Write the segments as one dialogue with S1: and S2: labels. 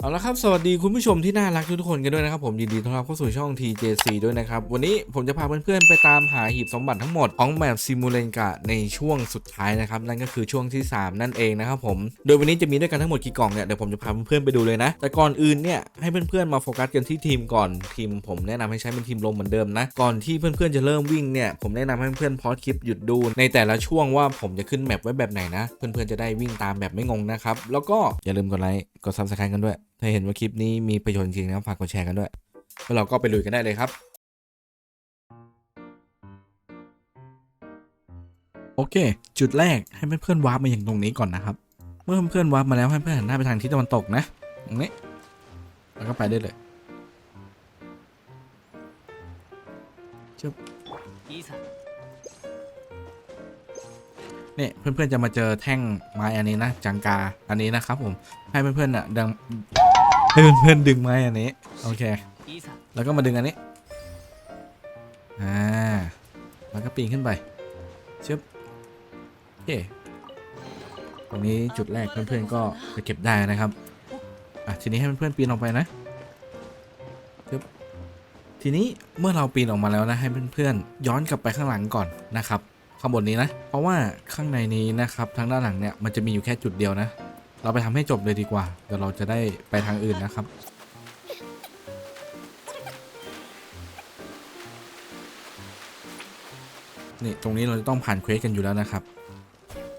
S1: เอาละครับ สวัสดีคุณผู้ชมที่น่ารักทุกคนกันด้วยนะครับผมยินดีต้อนรับเข้าสู่ช่อง TJC ด้วยนะครับ วันนี้ผมจะพาเพื่อนๆ ไปตามหาหีบสมบัติทั้งหมดของแบบซิมูเลนกะในช่วงสุดท้ายนะครับ นั่นก็คือช่วงที่ 3 นั่นเองนะครับผม โดยวันนี้จะมีด้วยกันทั้งหมดกี่กล่องเนี่ยเดี๋ยวผมจะพาเพื่อนๆไปดูเลยนะ แต่ก่อนอื่นเนี่ยให้เพื่อนๆมาโฟกัสกันที่ทีมก่อนทีม ผมแนะนำให้ใช้เป็นทีมลมเหมือนเดิมนะก่อนที่เพื่อนๆจะเริ่มวิ่งเนี่ยผมแนะนำให้เพื่อนๆพอดคลิปหยุดดูในแต่ละช่วงว่าผมจะขึ้นแมปไว้แบบไหนนะ เพื่อนๆจะได้วิ่งตามแบบไม่งงนะครับแล้วก็อย่าลืมกดไลค์กดซับสไครต์กันด้วย ถ้าเห็นว่าคลิปนี้มีประโยชน์จริงนะฝากกดแชร์กันด้วยแล้วเราก็ไปลุยกันได้เลยครับ โอเค จุดแรกให้เพื่อนๆวาร์ปมาอย่างตรงนี้ก่อนนะครับ เมื่อเพื่อนๆวาร์ปมาแล้วให้เพื่อนหันหน้าไปทางทิศตะวันตกนะตรงนี้แล้วก็ไปได้เลย
S2: จบ
S1: เนี่ยเพื่อนๆจะมาเจอแท่งไม้อันนี้นะจังกาอันนี้นะครับผมให้เพื่อนๆน่ะดัง ให้เพื่อนๆดึงไม้อันนี้โอเค แล้วก็มาดึงอันนี้อ่าแล้วก็ปีนขึ้นไปเชื่อโอเคตรงนี้จุดแรกเพื่อนๆก็ไปเก็บได้นะครับอะทีนี้ให้เพื่อนๆปีนออกไปนะเชื่อทีนี้เมื่อเราปีนออกมาแล้วนะให้เพื่อนๆย้อนกลับไปข้างหลังก่อนนะครับข้างบนนี้นะ เพราะว่าข้างในนี้นะครับทางด้านหลังเนี่ยมันจะมีอยู่แค่จุดเดียวนะ เราไปทำให้จบเลยดีกว่าเดี๋ยวเราจะได้ไปทางอื่นนะครับ นี่ตรงนี้เราจะต้องผ่านเควสกันอยู่แล้วนะครับ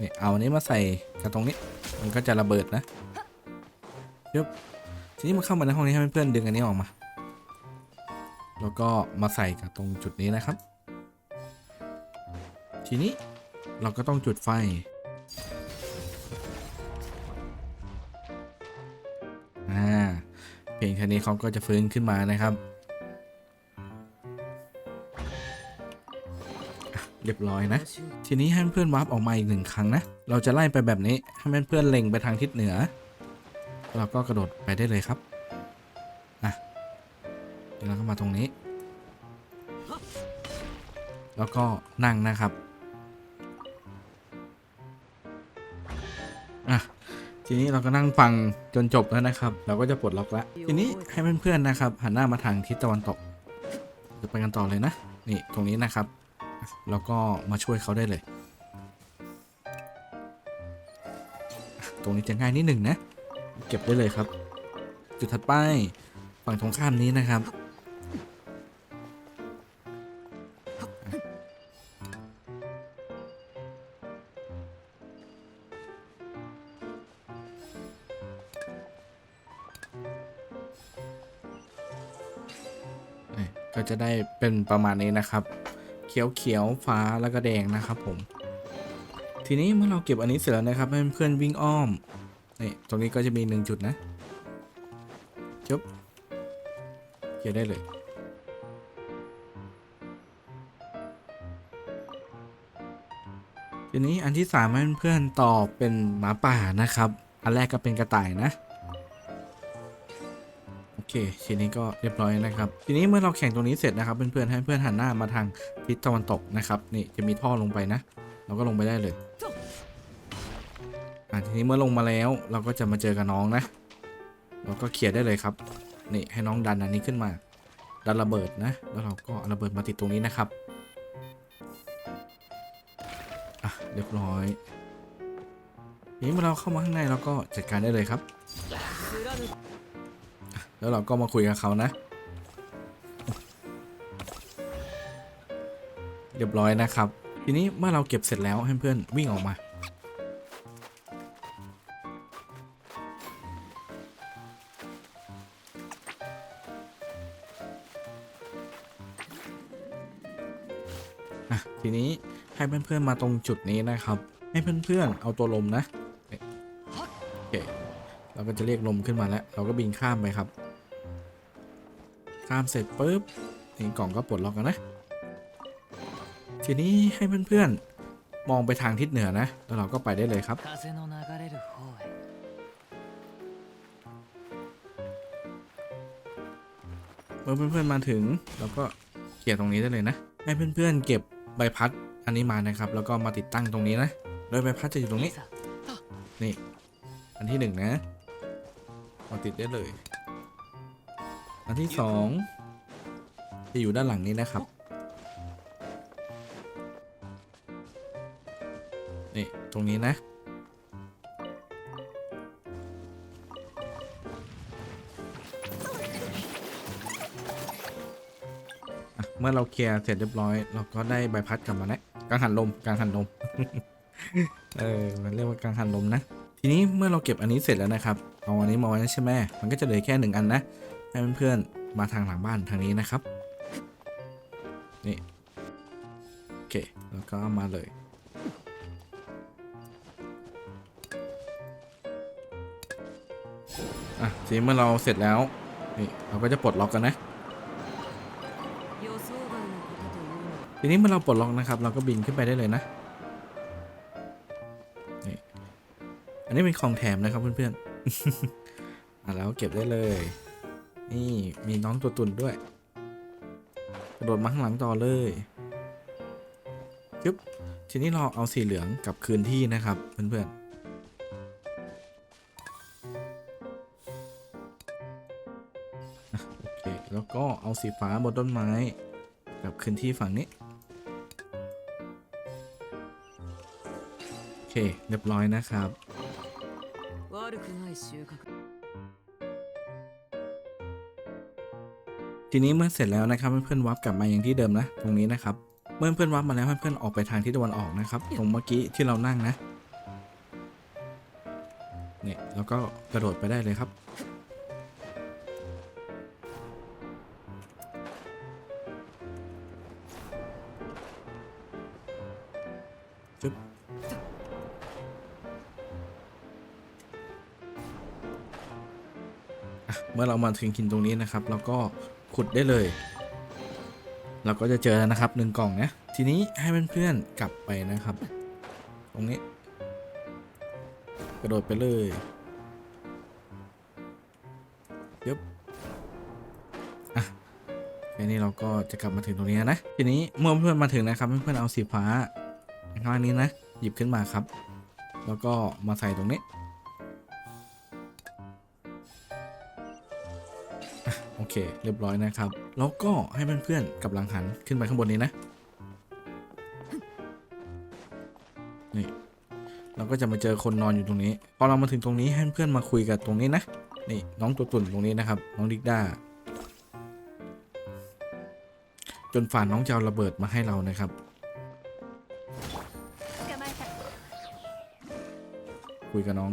S1: นี่เอาอันนี้มาใส่กับตรงนี้ มันก็จะระเบิดนะยบทีนี้มาเข้ามาในห้องนี้ให้เพื่อนๆดึงอันนี้ออกมา แล้วก็มาใส่กับตรงจุดนี้นะครับ ทีนี้เราก็ต้องจุดไฟ เพลงแค่นี้เขาก็จะฟื้นขึ้นมานะครับ เรียบร้อยนะ ทีนี้ให้เพื่อนวาร์ปออกมาอีกหนึ่งครั้งนะ เราจะไล่ไปแบบนี้ให้เพื่อนเล็งไปทางทิศเหนือ เราก็กระโดดไปได้เลยครับอะแล้วก็มาตรงนี้ แล้วก็นั่งนะครับอะ ทีนี้เราก็นั่งฟังจนจบแล้วนะครับ เราก็จะปลดล็อกแล้ว ทีนี้ให้เพื่อนๆนะครับ หันหน้ามาทางทิศตะวันตกจะไปกันต่อเลยนะ นี่ตรงนี้นะครับ แล้วก็มาช่วยเขาได้เลย ตรงนี้จะง่ายนิดหนึ่งนะ เก็บได้เลยครับ จุดถัดไปฝั่งตรงข้ามนี้นะครับ เป็นประมาณนี้นะครับ เขียวเขียวฟ้าแล้วก็แดงนะครับผม ทีนี้เมื่อเราเก็บอันนี้เสร็จแล้วนะครับให้เพื่อนๆวิ่งอ้อมนี่ตรงนี้ก็จะมีหนึ่งจุดนะจบเขียนได้เลยทีนี้อันที่สามเพื่อนๆต่อเป็นหมาป่านะครับ อันแรกก็เป็นกระต่ายนะ เคทีนี้ก็เรียบร้อยนะครับ ทีนี้เมื่อเราแข่งตรงนี้เสร็จนะครับ เพื่อนๆให้เพื่อนหันหน้ามาทางทิศตะวันตกนะครับนี่จะมีท่อลงไปนะ เราก็ลงไปได้เลยอ่าทีนี้เมื่อลงมาแล้วเราก็จะมาเจอกับน้องนะ เราก็เขี่ยได้เลยครับนี่ให้น้องดันอันนี้ขึ้นมาดันระเบิดนะ แล้วเราก็ระเบิดมาติดตรงนี้นะครับอะเรียบร้อยทีนี้เมื่อเราเข้ามาข้างในเราก็จัดการได้เลยครับ แล้วเราก็มาคุยกับเขานะ เรียบร้อยนะครับ ทีนี้เมื่อเราเก็บเสร็จแล้วให้เพื่อนวิ่งออกมาอะทีนี้ให้เพื่อนๆมาตรงจุดนี้นะครับ ให้เพื่อนๆเอาตัวลมนะโอเคเราก็จะเรียกลมขึ้นมาแล้ว เราก็บินข้ามไปครับ ข้ามเสร็จปุ๊บเองกล่องก็ปลดล็อกแล้วนะ ทีนี้ให้เพื่อนๆ มองไปทางทิศเหนือนะ แล้วเราก็ไปได้เลยครับ เมื่อเพื่อนๆมาถึงเราก็เขี่ยตรงนี้ได้เลยนะ ให้เพื่อนๆ เก็บใบพัดอันนี้มานะครับ แล้วก็มาติดตั้งตรงนี้นะ โดยใบพัดจะอยู่ตรงนี้ นี่ อันที่หนึ่งนะ มาติดได้เลย อันที่สองจะอยู่ด้านหลังนี้นะครับ นี่ ตรงนี้นะอะเมื่อเราเคลียร์เสร็จเรียบร้อย เราก็ได้ใบพัดกลับมาแล้วกังหันลมกังหันลม เออ มันเรียกว่ากังหันลมนะ ทีนี้เมื่อเราเก็บอันนี้เสร็จแล้วนะครับ เอาอันนี้มาไว้ใช่ไหมมันก็จะเหลือแค่หนึ่งอันนะ ให้เพื่อนๆมาทางหลังบ้านทางนี้นะครับ นี่ โอเค แล้วก็มาเลย อะทีเมื่อเราเสร็จแล้ว นี่ เราก็จะปลดล็อกกันนะ ทีนี้เมื่อเราปลดล็อกนะครับ เราก็บินขึ้นไปได้เลยนะนี่อันนี้เป็นของแถมนะครับเพื่อนๆอะแล้วเก็บได้เลย นี่มีน้องตัวตุ่นด้วย กระโดดมาข้างหลังต่อเลยจึ๊บทีนี้เราเอาสีเหลืองกลับคืนที่นะครับ เพื่อนๆโอเคแล้วก็เอาสีฟ้าบนต้นไม้กลับคืนที่ฝั่งนี้ โอเค เรียบร้อยนะครับ ทีนี้เมื่อเสร็จแล้วนะครับเพื่อนๆวับกลับมาอย่างที่เดิมนะ ตรงนี้นะครับ เมื่อเพื่อนๆวับมาแล้วเพื่อนๆออกไปทางทิศตะวันออกนะครับ ตรงเมื่อกี้ที่เรานั่งนะเนี่ยแล้วก็กระโดดไปได้เลยครับ จึ๊บเมื่อเรามาถึงหินตรงนี้นะครับเราก็ ขุดได้เลย เราก็จะเจอแล้วนะครับหนึ่งกล่องนะ ทีนี้ให้เพื่อนๆกลับไปนะครับ ตรงนี้ กระโดดไปเลยยึบอะแค่นี้เราก็จะกลับมาถึงตรงนี้นะ ทีนี้เมื่อเพื่อนมาถึงนะครับเพื่อนๆเอาสีฟ้าข้างล่างนี้นะ หยิบขึ้นมาครับ แล้วก็มาใส่ตรงนี้ เค เรียบร้อยนะครับ แล้วก็ให้เพื่อนๆกับหลังหันขึ้นไปข้างบนนี้นะ นี่ เราก็จะมาเจอคนนอนอยู่ตรงนี้ พอเรามาถึงตรงนี้ให้เพื่อนมาคุยกับตรงนี้นะ นี่น้องตัวตุ่นตรงนี้นะครับ น้องดิกดาจนฝ่าน้องจะเอาระเบิดมาให้เรานะครับคุยกับน้อง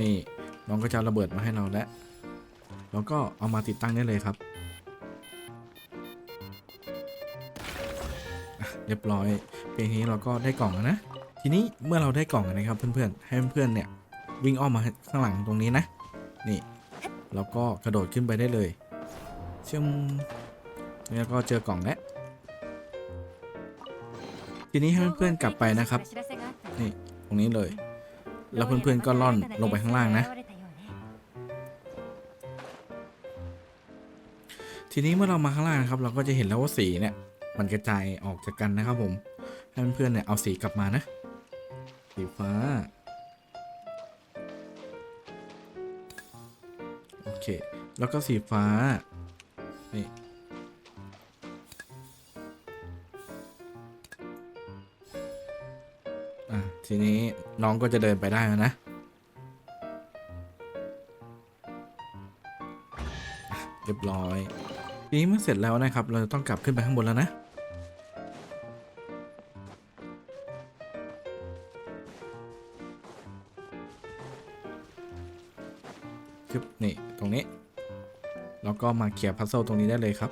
S1: นี่ น้องก็จะระเบิดมาให้เราแล้ว แล้วก็เอามาติดตั้งได้เลยครับ เรียบร้อยเพียงนี้เราก็ได้กล่องแล้วนะ ทีนี้เมื่อเราได้กล่องแล้วนะครับเพื่อนๆ ให้เพื่อนๆเนี่ยวิ่งอ้อมมาข้างหลังตรงนี้นะ นี่แล้วก็กระโดดขึ้นไปได้เลย เชื่อมแล้วก็เจอกล่องแล้วทีนี้ให้เพื่อนๆกลับไปนะครับ นี่ตรงนี้เลย แล้วเพื่อนๆก็ล่อนลงไปข้างล่างนะ ทีนี้เมื่อเรามาข้างล่างนะครับ เราก็จะเห็นแล้วว่าสีเนี่ย มันกระจายออกจากกันนะครับผมให้เพื่อนๆเนี่ยเอาสีกลับมานะ สีฟ้า โอเค แล้วก็สีฟ้า นี่ทีนี้น้องก็จะเดินไปได้แล้วนะ เรียบร้อย ทีนี้เมื่อเสร็จแล้วนะครับ เราจะต้องกลับขึ้นไปข้างบนแล้วนะจึ๊บนี่ ตรงนี้ แล้วก็มาเคลียร์พัซเซิลตรงนี้ได้เลยครับ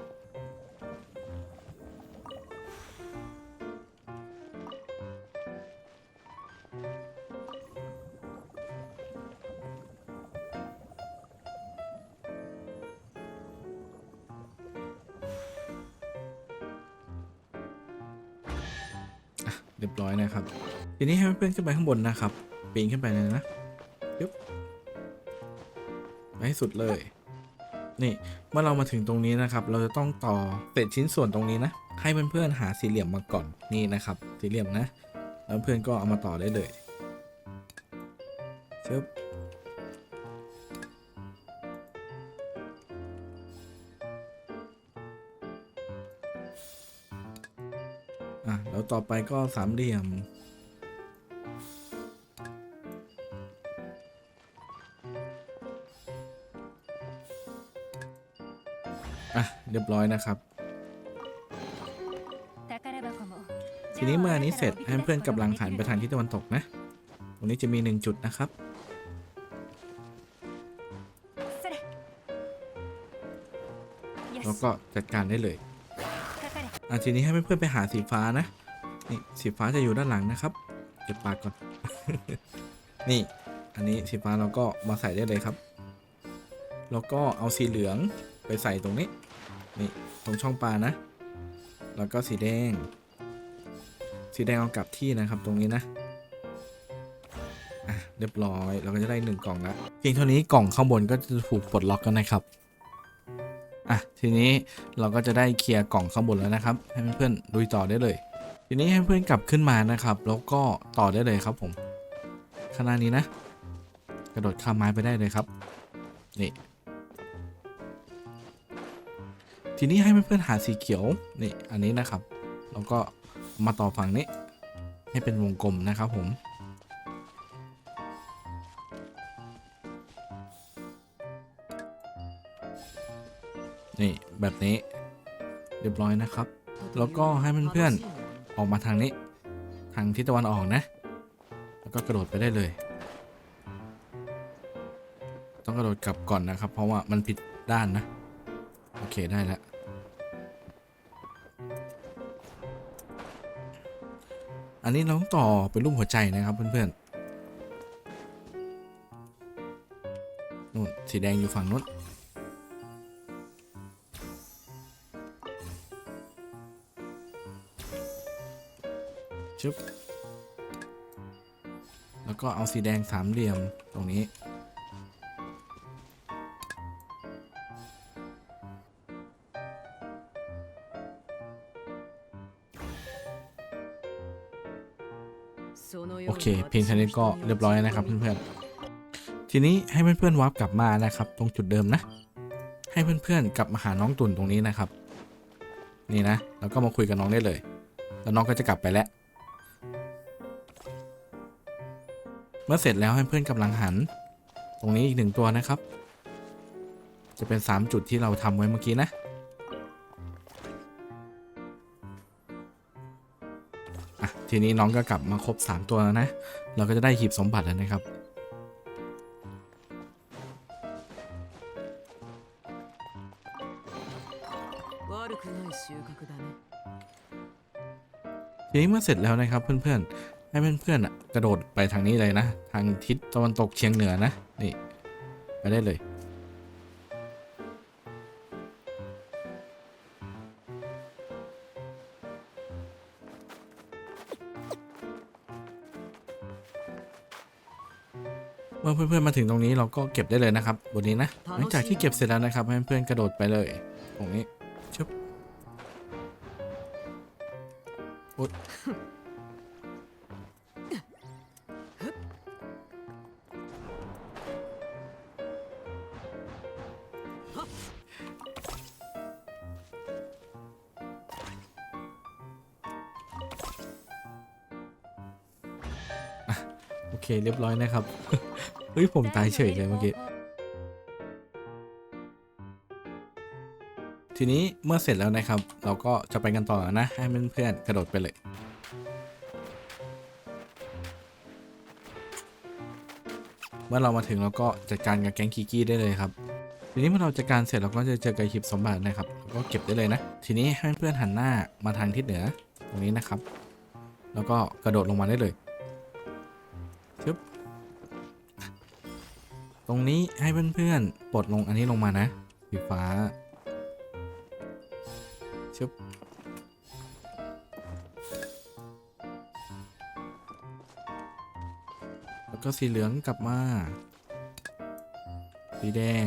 S1: ขึ้นไปข้างบนนะครับ ปีนขึ้นไปเลยนะยึบไปให้สุดเลย นี่ เมื่อเรามาถึงตรงนี้นะครับ เราจะต้องต่อเศษชิ้นส่วนตรงนี้นะ ให้เพื่อนเพื่อนหาสี่เหลี่ยมมาก่อน นี่นะครับ สี่เหลี่ยมนะ แล้วเพื่อนก็เอามาต่อได้เลยชึบอะ แล้วต่อไปก็สามเหลี่ยม่ะเรียบร้อยนะครับ ทีนี้มานี้เสร็จให้เพื่อนกับลังหันไปทางทิศตะวันตกนะ ตรงนี้จะมีหนึ่งจุดนะครับ แล้วก็จัดการได้เลยอ่ทีนี้ให้เพื่อนไปหาสีฟ้านะ นี่สีฟ้าจะอยู่ด้านหลังนะครับ เก็บปากก่อน นี่ อันนี้สีฟ้าเราก็มาใส่ได้เลยครับ แล้วก็เอาสีเหลืองไปใส่ตรงนี้ นี่ตรงช่องปลานะ แล้วก็สีแดง สีแดงเอากลับที่นะครับตรงนี้นะอะเรียบร้อยเราก็จะได้หนึ่งกล่องละเพียงเท่านี้กล่องข้างบนก็จะถูกปลดล็อกกันนะครับอะทีนี้เราก็จะได้เคลียร์กล่องข้างบนแล้วนะครับ ให้เพื่อนๆลุยต่อได้เลย ทีนี้ให้เพื่อนกลับขึ้นมานะครับ แล้วก็ต่อได้เลยครับผมข้างหน้านี้นะ กระโดดข้ามไม้ไปได้เลยครับ นี่ ทีนี้ให้เพื่อนๆหาสีเขียวนี่อันนี้นะครับ แล้วก็มาต่อฝั่งนี้ ให้เป็นวงกลมนะครับผมนี่แบบนี้เรียบร้อยนะครับ แล้วก็ให้เพื่อนๆออกมาทางนี้ ทางทิศตะวันออกนะ แล้วก็กระโดดไปได้เลย ต้องกระโดดกลับก่อนนะครับ เพราะว่ามันผิดด้านนะ โอเคได้แล้ว อันนี้เราต้องต่อเป็นรูปหัวใจนะครับเพื่อนๆนู่นสีแดงอยู่ฝั่งนู้นชึบแล้วก็เอาสีแดงสามเหลี่ยมตรงนี้ โอเค เพียงเท่านี้ก็เรียบร้อยนะครับเพื่อนๆ ทีนี้ให้เพื่อนๆวาร์ปกลับมานะครับ ตรงจุดเดิมนะ ให้เพื่อนๆกลับมาหาน้องตุ่นตรงนี้นะครับ นี่นะ แล้วก็มาคุยกับน้องได้เลย แล้วน้องก็จะกลับไปแล้ว เมื่อเสร็จแล้วให้เพื่อนกำลังหัน ตรงนี้อีกหนึ่งตัวนะครับ จะเป็น 3 จุดที่เราทำไว้เมื่อกี้นะ ทีนี้น้องก็กลับมาครบ 3 ตัวแล้วนะ เราก็จะได้หีบสมบัติแล้วนะครับ ทีนี้เมื่อเสร็จแล้วนะครับเพื่อนๆ ให้เพื่อนๆกระโดดไปทางนี้เลยนะ ทางทิศตะวันตกเฉียงเหนือนะ นี่ ไปได้เลย มื่อเพื่อนๆมาถึงตรงนี้เราก็เก็บได้เลยนะครับบนนี้นะหลังจากที่เก็บเสร็จแล้วนะครับให้เพื่อนๆกระโดดไปเลย ตรงนี้ชึบโอ๊ย เคเรียบร้อยนะครับ เฮ้ย ผมตายเฉยเลยเมื่อกี้ ทีนี้เมื่อเสร็จแล้วนะครับ เราก็จะไปกันต่อนะ ให้เพื่อนๆกระโดดไปเลยเมื่อเรามาถึงเราก็จัดการกับแก๊งคีกี้ได้เลยครับ ทีนี้เมื่อเราจัดการเสร็จเราก็จะเจอกับหีบสมบัตินะครับก็เก็บได้เลยนะ ทีนี้ให้เพื่อนหันหน้ามาทางทิศเหนือตรงนี้นะครับ แล้วก็กระโดดลงมาได้เลย ตรงนี้ให้เพื่อนๆปลดลงอันนี้ลงมานะสีฟ้าชึบแล้วก็สีเหลืองกลับมา สีแดง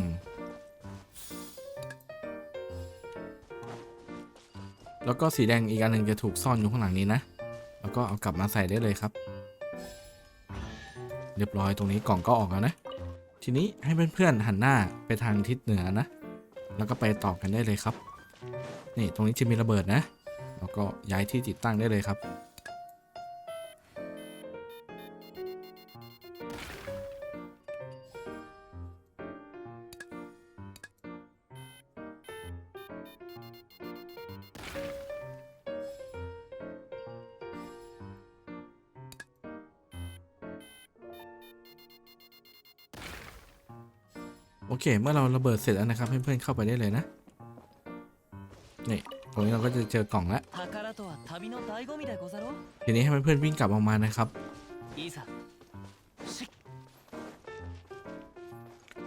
S1: แล้วก็สีแดงอีกอันหนึ่งจะถูกซ่อนอยู่ข้างหลังนี้นะ แล้วก็เอากลับมาใส่ได้เลยครับ เรียบร้อยตรงนี้กล่องก็ออกแล้วนะ ทีนี้ให้เพื่อนๆหันหน้าไปทางทิศเหนือนะ แล้วก็ไปต่อกันได้เลยครับ นี่ตรงนี้จะมีระเบิดนะ แล้วก็ย้ายที่ติดตั้งได้เลยครับ เค เมื่อเราระเบิดเสร็จแล้วนะครับเพื่อนๆเข้าไปได้เลยนะ นี่ตรงนี้เราก็จะเจอกล่องละทีนี้ให้เพื่อนๆวิ่งกลับออกมานะครับ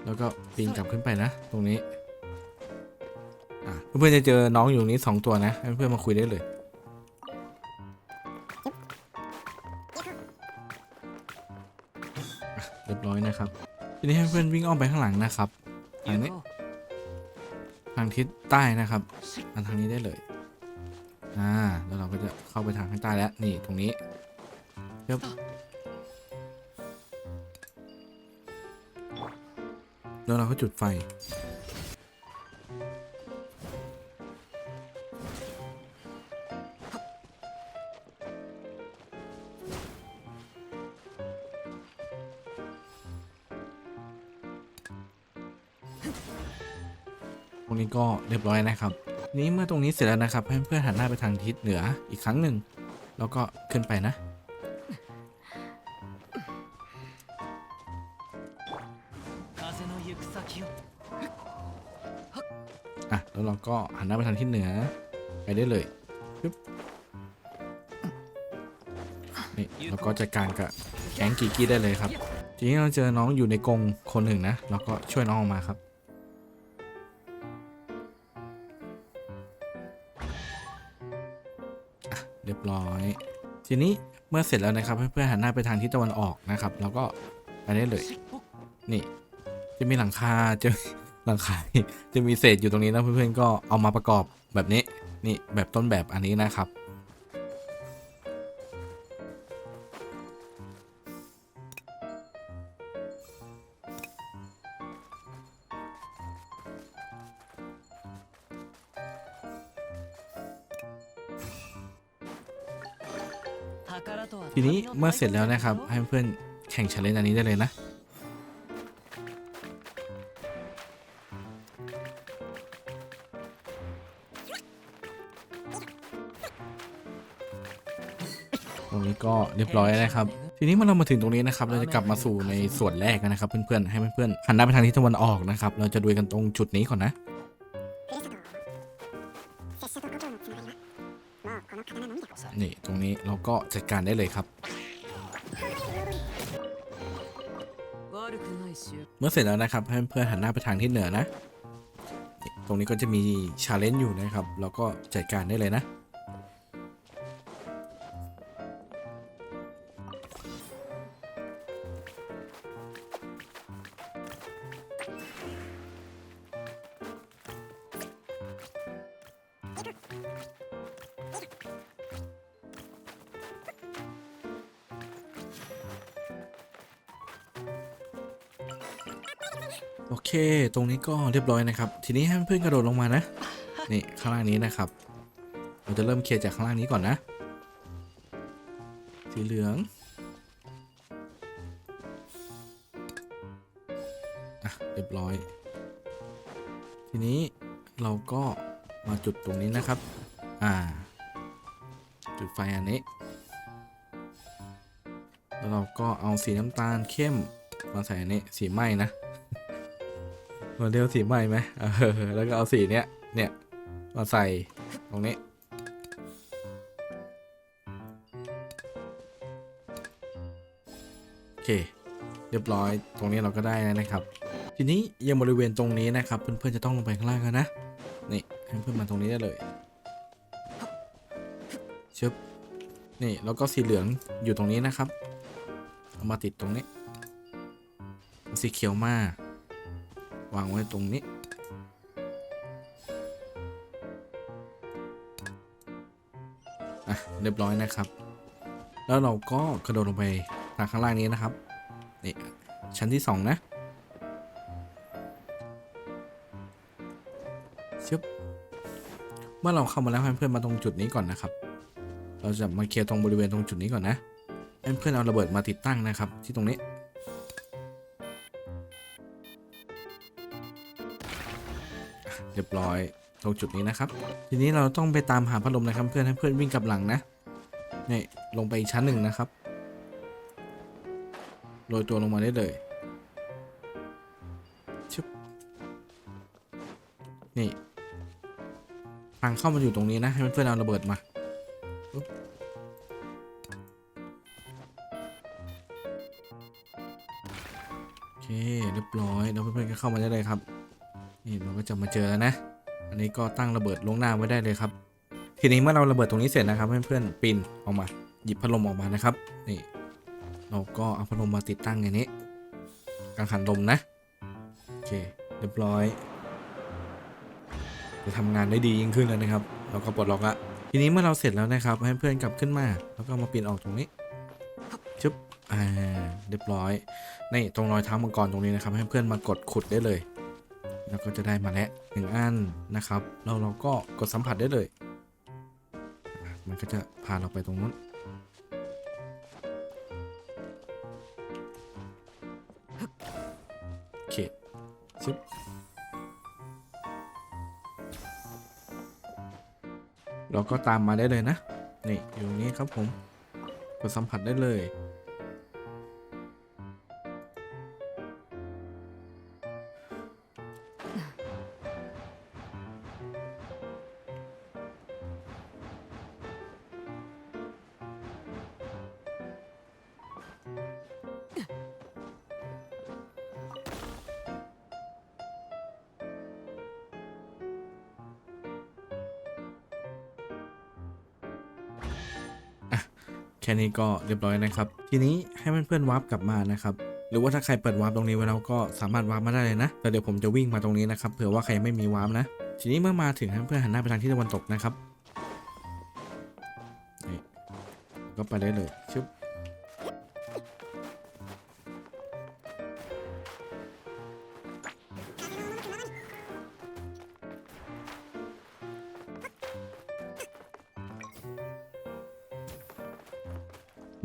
S1: แล้วก็ปีนกลับขึ้นไปนะ ตรงนี้เพื่อนๆจะเจอน้องอยู่นี้สองตัวนะให้เพื่อนมาคุยได้เลยเรียบร้อยนะครับทีนี้ให้เพื่อนวิ่งอ้อมไปข้างหลังนะครับ ทางนี้ทางทิศใต้นะครับอันทางนี้ได้เลย อ่า แล้วเราก็จะเข้าไปทางข้างใต้แล้ว นี่ตรงนี้ยวแล้วเราก็จุดไฟ ตรงนี้ก็เรียบร้อยนะครับ นี้เมื่อตรงนี้เสร็จแล้วนะครับเพื่อนเพื่อนหันหน้าไปทางทิศเหนืออีกครั้งหนึ่ง แล้วก็ขึ้นไปนะ อะ แล้วเราก็หันหน้าไปทางทิศเหนือ ไปได้เลยปึ๊บนี่เราก็จัดการกับแก๊งกีกี้ได้เลยครับ ทีนี้เราเจอน้องอยู่ในกรงคนหนึ่งนะ เราก็ช่วยน้องออกมาครับ ร้อย ทีนี้เมื่อเสร็จแล้วนะครับเพื่อนๆหันหน้าไปทางทิศตะวันออกนะครับ แล้วก็ไปได้เลย นี่ จะมีหลังคาจะหลังคาจะมีเศษอยู่ตรงนี้นะเพื่อนๆก็เอามาประกอบแบบนี้นี่แบบต้นแบบอันนี้นะครับ เมื่อเสร็จแล้วนะครับ ให้เพื่อนแข่งชาเลนจ์อันนี้ได้เลยนะ ตรงนี้ก็เรียบร้อยแล้วนะครับ ทีนี้เมื่อเรามาถึงตรงนี้นะครับ เราจะกลับมาสู่ในส่วนแรกนะครับ เพื่อนๆ ให้เพื่อนๆหันหน้าไปทางทิศตะวันออกนะครับ เราจะดูกันตรงจุดนี้ก่อนนะนี่ตรงนี้เราก็จัดการได้เลยครับ เมื่อเสร็จแล้วนะครับให้เพื่อนๆหันหน้าไปทางทิศเหนือนะ ตรงนี้ก็จะมีชาเลนจ์อยู่นะครับ เราก็จัดการได้เลยนะ ก็เรียบร้อยนะครับ ทีนี้ให้เพื่อนกระโดดลงมานะ นี่ข้างล่างนี้นะครับ เราจะเริ่มเคลียร์จากข้างล่างนี้ก่อนนะ สีเหลืองอะเรียบร้อย ทีนี้เราก็มาจุดตรงนี้นะครับ อ่า จุดไฟอันนี้ แล้วเราก็เอาสีน้ำตาลเข้มมาใส่อันนี้สีไหม้นะ โมเดลสีใหม่ไหมเออแล้วก็เอาสีเนี้ยเนี่ยมาใส่ตรงนี้โอเค เรียบร้อยตรงนี้เราก็ได้แล้วนะครับ ทีนี้ยังบริเวณตรงนี้นะครับ เพื่อนๆจะต้องลงไปข้างล่างกันนะนี่ให้เพื่อนมาตรงนี้ได้เลยชึบนี่แล้วก็สีเหลืองอยู่ตรงนี้นะครับ เอามาติดตรงนี้ สีเขียวมาก วางไว้ตรงนี้ อะ เรียบร้อยนะครับ แล้วเราก็กระโดดลงไปทางข้างล่างนี้นะครับ นี่ ชั้นที่สองนะชึบเมื่อเราเข้ามาแล้วให้เพื่อนมาตรงจุดนี้ก่อนนะครับ เราจะมาเคลียร์ตรงบริเวณตรงจุดนี้ก่อนนะให้เพื่อนเอาระเบิดมาติดตั้งนะครับ ที่ตรงนี้ เรียบร้อย ตรงจุดนี้นะครับ ทีนี้เราต้องไปตามหาพัดลมนะครับ เพื่อนให้เพื่อนวิ่งกลับหลังนะนี่ลงไปอีกชั้นหนึ่งนะครับโรยตัวลงมาได้เลยชึบนี่ทางเข้ามาอยู่ตรงนี้นะ ให้เพื่อนเอาระเบิดมาโอเคเรียบร้อยแล้วเพื่อนๆก็เข้ามาได้เลยครับ นี่เราก็จะมาเจอแล้วนะ อันนี้ก็ตั้งระเบิดลงหน้าไว้ได้เลยครับ ทีนี้เมื่อเราระเบิดตรงนี้เสร็จนะครับ เพื่อนๆปีนออกมา หยิบพัดลมออกมานะครับ นี่ เราก็เอาพัดลมมาติดตั้งอย่างนี้กังหันลมนะ โอเค เรียบร้อย จะทำงานได้ดียิ่งขึ้นแล้วนะครับ เราก็ปลดล็อกละทีนี้เมื่อเราเสร็จแล้วนะครับ ให้เพื่อนกลับขึ้นมา แล้วก็มาปีนออกตรงนี้ชึบอ่าเรียบร้อยนี่ตรงรอยเท้ามังกรตรงนี้นะครับ ให้เพื่อนมากดขุดได้เลย แล้วก็จะได้มาแล้วหนึ่งอันนะครับ เราเราก็กดสัมผัสได้เลย มันก็จะพาเราไปตรงนู้นโอเคชึบเราก็ตามมาได้เลยนะ นี่อยู่ตรงนี้ครับผม กดสัมผัสได้เลย ก็เรียบร้อยนะครับ ทีนี้ให้เพื่อนๆวาร์ปกลับมานะครับหรือว่าถ้าใครเปิดวาร์ปตรงนี้ไว้แล้วก็สามารถวาร์ปมาได้เลยนะ แต่เดี๋ยวผมจะวิ่งมาตรงนี้นะครับเผื่อว่าใครไม่มีวาร์ปนะ ทีนี้เมื่อมาถึงเพื่อนหันหน้าไปทางที่ตะวันตกนะครับก็ไปได้เลยชึบ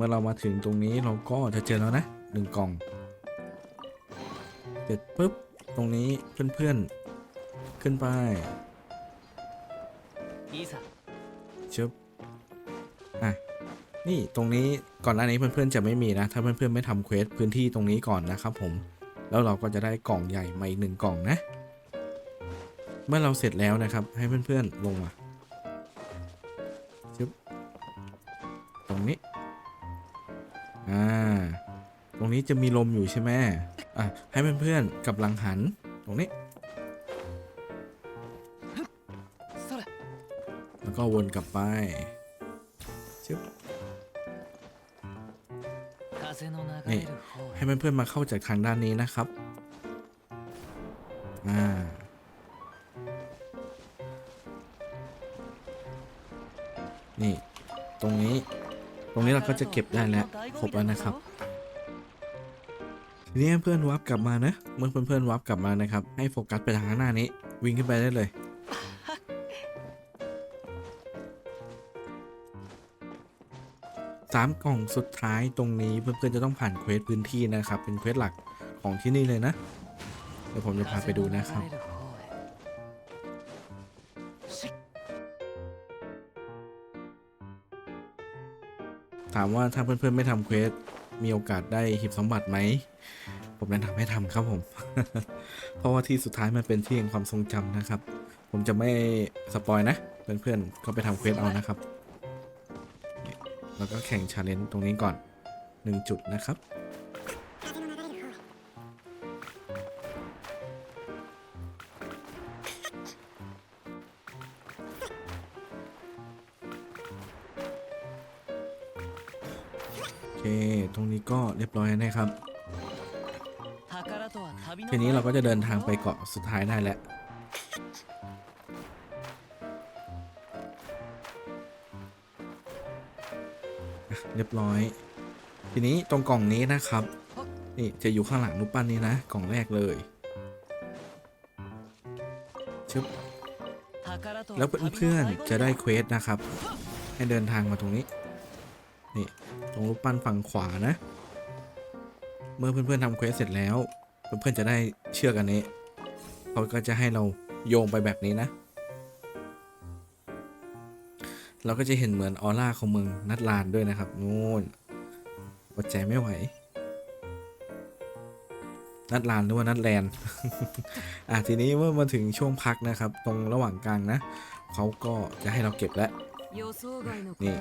S1: มื่อเรามาถึงตรงนี้เราก็จะเจอแล้วนะหนึ่งกล่องเสร็จปุ๊บตรงนี้เพื่อนๆขึ้นไป
S3: いざ
S1: ชึบอะนี่ตรงนี้ก่อนหน้านี้เพื่อนๆจะไม่มีนะ ถ้าเพื่อนๆไม่ทำเควสพื้นที่ตรงนี้ก่อนนะครับผมแล้วเราก็จะได้กล่องใหญ่มาอีกหนึ่งกล่องนะ เมื่อเราเสร็จแล้วนะครับ ให้เพื่อนๆลงมาชึบตรงนี้า ตรงนี้จะมีลมอยู่ใช่ไหมอะ ให้เพื่อนเพื่อนกับหลังหัน ตรงนี้ แล้วก็วนกลับไปชึบ
S3: นี่
S1: ให้เพื่อนๆมาเข้าจากทางด้านนี้นะครับ อ่านี่ ตรงนี้ ตรงนี้เราก็จะเก็บได้แล้ว ครบแล้วนะครับทีนี้เพื่อนวับกลับมานะ เมื่อเพื่อนๆวับกลับมานะครับ ให้โฟกัสไปทางข้างหน้านี้ วิ่งขึ้นไปได้เลย สามกล่องสุดท้ายตรงนี้เพื่อนๆจะต้องผ่านเควสพื้นที่นะครับ เป็นเควสหลักของที่นี่เลยนะ เดี๋ยวผมจะพาไปดูนะครับามว่าถ้าเพื่อนๆไม่ทำเควสมีโอกาสได้หีบสมบัติไหม ผมแนะนำให้ทำครับผม เพราะว่าที่สุดท้ายมันเป็นที่แห่งความทรงจำนะครับ ผมจะไม่สปอยนะ เพื่อนๆก็ไปทำเควสเอานะครับ แล้วก็แข่งชาเลนจ์ตรงนี้ก่อน 1 จุดนะครับ เค ตรงนี้ก็เรียบร้อยนะครับ ทีนี้เราก็จะเดินทางไปเกาะสุดท้ายได้แล้วเรียบร้อย ทีนี้ตรงกล่องนี้นะครับ นี่จะอยู่ข้างหลังรูปปั้นนี้นะ กล่องแรกเลยชึบแล้วเพื่อนๆจะได้เควสนะครับ ให้เดินทางมาตรงนี้ รงรูปปั้นฝั่งขวานะ เมื่อเพื่อนๆทำเควสเสร็จแล้ว เพื่อนๆจะได้เชือกอันนี้เขาก็จะให้เราโยงไปแบบนี้นะ เราก็จะเห็นเหมือนออร่าของเมืองนัดลานด้วยนะครับนู่นอดใจไม่ไหว นัดลานหรือว่านัดแลนอะทีนี้เมื่อมาถึงช่วงพักนะครับ ตรงระหว่างกลางนะเขาก็จะให้เราเก็บแล้ว
S2: นี่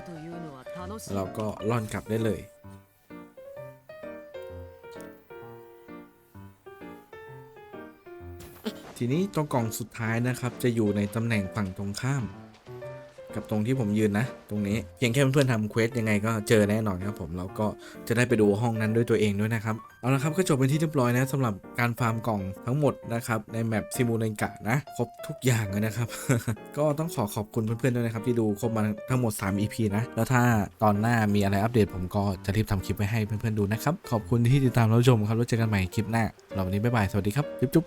S1: เราก็ล่อนกลับได้เลย ทีนี้ตัวกล่องสุดท้ายนะครับ จะอยู่ในตำแหน่งฝั่งตรงข้าม กับตรงที่ผมยืนนะ ตรงนี้เพียงแค่เพื่อนๆทำเควสยังไงก็เจอแน่นอนครับผมเราก็จะได้ไปดูห้องนั้นด้วยตัวเองด้วยนะครับเอาละครับก็จบเป็นที่เรียบร้อยนะสำหรับการฟาร์มกล่องทั้งหมดนะครับในแมปซิมูเลนกะนะครบทุกอย่างเลยนะครับ ก็ต้องขอขอบคุณเพื่อนๆด้วยนะครับที่ดูครบมาทั้งหมด 3 EP นะแล้วถ้าตอนหน้ามีอะไรอัปเดตผมก็จะรีบทำคลิปไว้ให้เพื่อนๆดูนะครับขอบคุณที่ติดตามรับชมครับแล้วเจอกันใหม่คลิปหน้าเราวันนี้บ๊ายบายสวัสดีครับจุ๊บ